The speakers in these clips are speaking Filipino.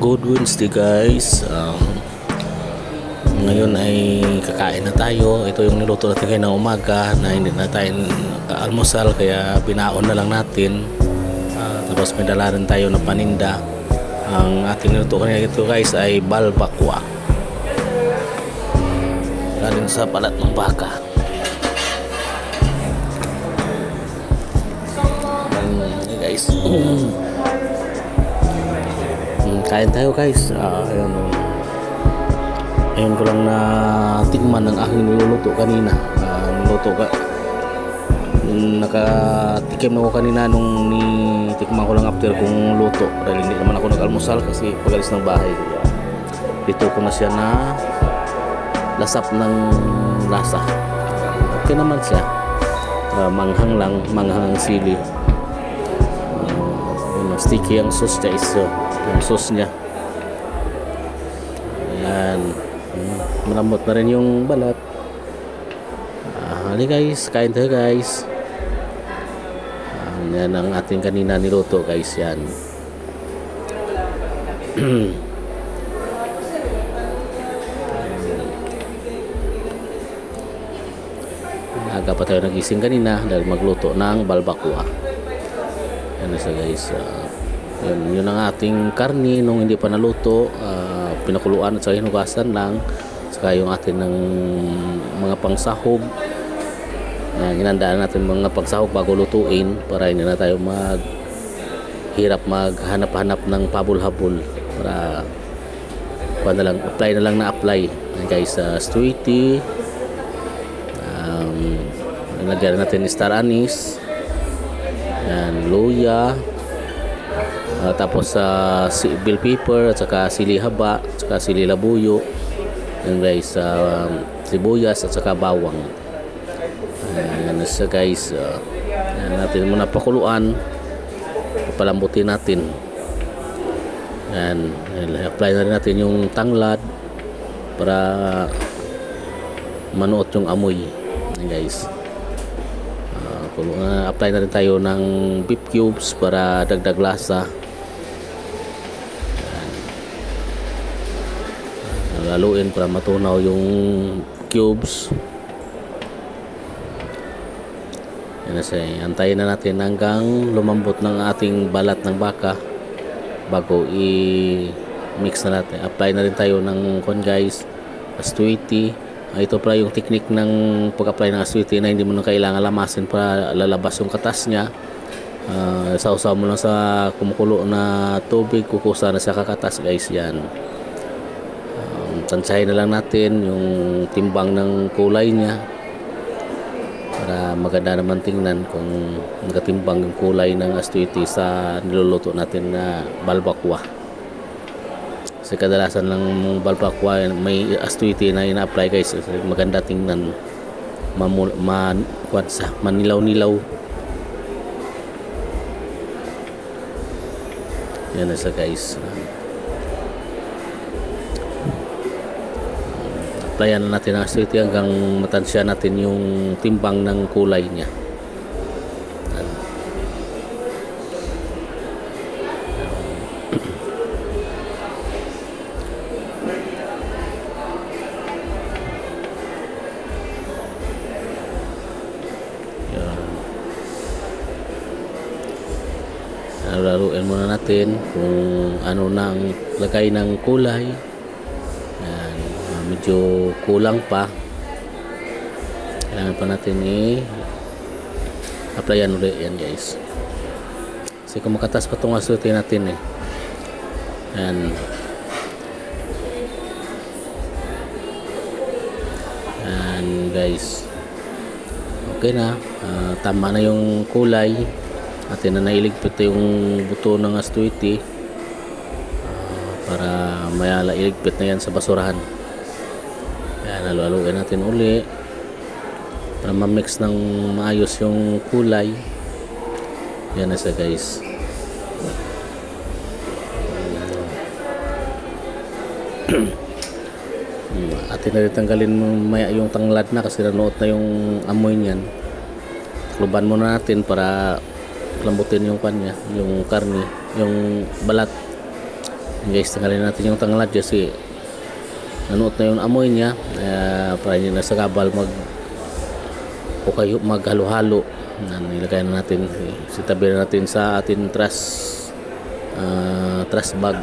Good Wednesday guys. Um, ngayon ay kakain na tayo. Ito yung niluto natin ngayon ng umaga na hindi na tayo almusal kaya binaon na lang natin. Ah, tapos may dala rin tayo na paninda. Ang ating niluto kanina ito guys ay balbakwa. Galing sa balat ng baka. Ayan, guys. Mm, kain tayo guys. Ah, ayun. oh. Ayun ko lang na tikman ng aking niluluto kanina. Ah, niluto ka. Nakatikim na ako kanina nung ni tikman ko lang after kong luto. Dahil hindi naman ako nag-almusal kasi pagalis ng bahay. Dito ko na siya na lasap ng lasa. Okay naman siya. Ah, manghang lang, manghang ang sili. Sticky ang sauce guys. So, yung sauce niya. Ayan. Mm, Malambot na rin yung balat. Ah, hali guys, kain tayo guys. Yan ang ating kanina niluto guys yan. Aga pa tayo nagising kanina dahil magluto ng balbakwa. Na siya guys. Ah, yun, yun ang ating karni nung hindi pa naluto. ah, pinakuluan at saka hinugasan lang. Saka yung atin ng mga pangsahog. Uh, ginandaan natin mga pangsahog bago lutuin para hindi na tayo mag hirap maghanap-hanap ng pabul-habol para kuha na lang, apply na lang na apply. Yan guys, uh, Stuiti, um, lagyan natin star anise, yan, luya, Ah, tapos sa si bell pepper at saka sili haba, at saka sili labuyo. Yan guys, um, sibuyas at saka bawang. Ayan siya guys. Uh, yan natin muna pakuluan. Papalambutin natin. Yan. Yan, Apply na rin natin yung tanglad para manuot yung amoy. Yan guys. Uh, uh, apply na rin tayo ng beef cubes para dagdag lasa. Laluin para matunaw yung cubes. Yan na antayin na natin hanggang lumambot ng ating balat ng baka bago i-mix na natin. Apply na rin tayo ng con guys. Astuity Ah, ito pala yung technique ng pag-apply ng astuity na hindi mo na kailangan lamasin para lalabas yung katas niya. Uh, sausaw mo lang sa kumukulo na tubig kukusa na sa kakatas guys. Yan Tansyahin na lang natin yung timbang ng kulay niya. Para maganda naman tingnan kung magkatimbang yung kulay ng astuity sa niluluto natin na balbakwa. Kasi kadalasan lang balbakwa may astuity na ina-apply guys. Maganda tingnan. Mamul man sa manilaw-nilaw. Yan na sa guys applyan na natin ang acidity hanggang matansya natin yung timbang ng kulay niya. Laruin muna natin kung ano na ang lagay ng kulay. Ah, medyo kulang pa. Kailangan pa natin i applyan ulit yan guys. Kasi kung makatas pa itong asuti natin eh. Yan. Yan guys. Okay na. Ah, tama na yung kulay. Atin na nailigpit yung buto ng astuity para mayala iligpit na yan sa basurahan yan halu-haluin natin uli para ma-mix ng maayos yung kulay. Yan na siya guys. Hmm, atin na rin tanggalin maya yung tanglad na kasi nanuot na yung amoy niyan. Kluban muna natin para lambutin yung kanya yung karni yung balat. Guys tanggalin natin yung tanglad kasi nanuot na yung amoy niya. Uh, para hindi na sa kabal mag o kayo maghalo-halo. Nilagay na natin sitabi na natin sa ating trash uh, trash bag.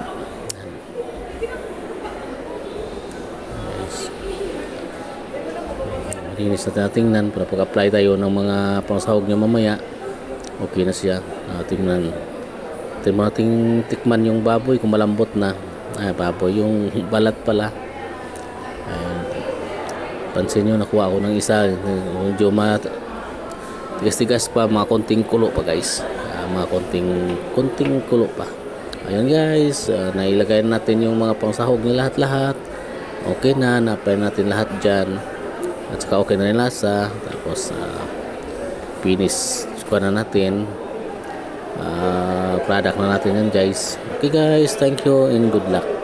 Malinis natin na tingnan. Para pag-apply tayo ng mga pangsahog niya mamaya okay na siya. Uh, tingnan. Tingnan natin tikman yung baboy kung malambot na. Ay baboy yung balat pala. Pansin nyo nakuha ako ng isa. Medyo mat tigas-tigas pa mga konting kulo pa guys. Ah, mga konting konting kulo pa. Ayun guys. Ah, nailagay natin yung mga pangsahog ni lahat-lahat. Okay na napay natin lahat dyan. At saka okay na rin lasa. Tapos ah, finish ko na natin. Ah, product na natin yan guys. Okay guys. Thank you and good luck